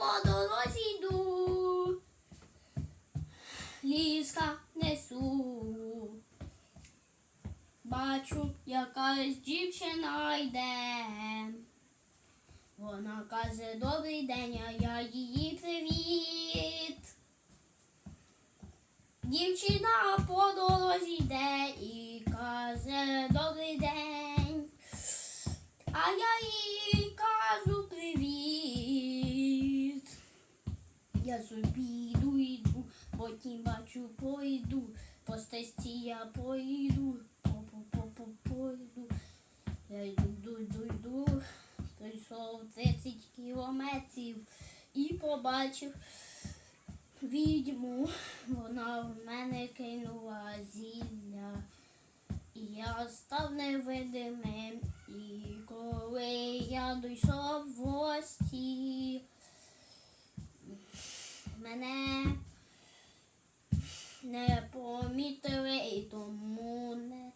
по дорозі йду. Ліска несу. Бачу, якась дівчина йде. Вона каже, добрий день, а я її привіт. Дівчина по дорозі йде і каже, добрий день. А я їй Я собі йду, потім бачу, пойду, по стесці я пойду, по по по по пойду. Я йду, йду, йду, йду, пройшов 30 кілометрів і побачив відьму. Вона в мене кинула зілля. І я став невидимим. І коли я дійшов в гості, мене не помітили і тому не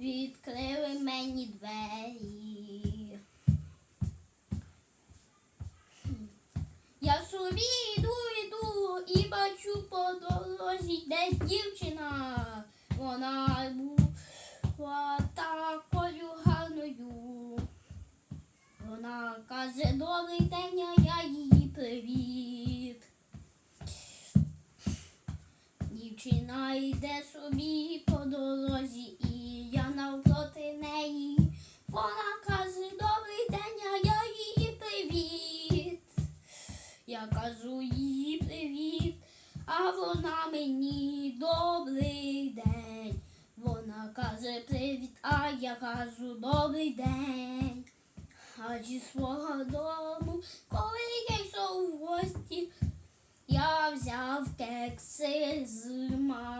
відкрили мені двері. Я собі йду, йду і бачу по дорозі, де дівчина. Вона була такою гарною. Вона каже, добрий день, Дівчина йде собі по дорозі, і я навпроти неї. Вона каже, добрий день, а я її привіт. Я кажу їй привіт, а вона мені добрий день. Вона каже привіт, а я кажу добрий день. А зі свого дому, коли я йшов в гості, я взяв кекси з малини.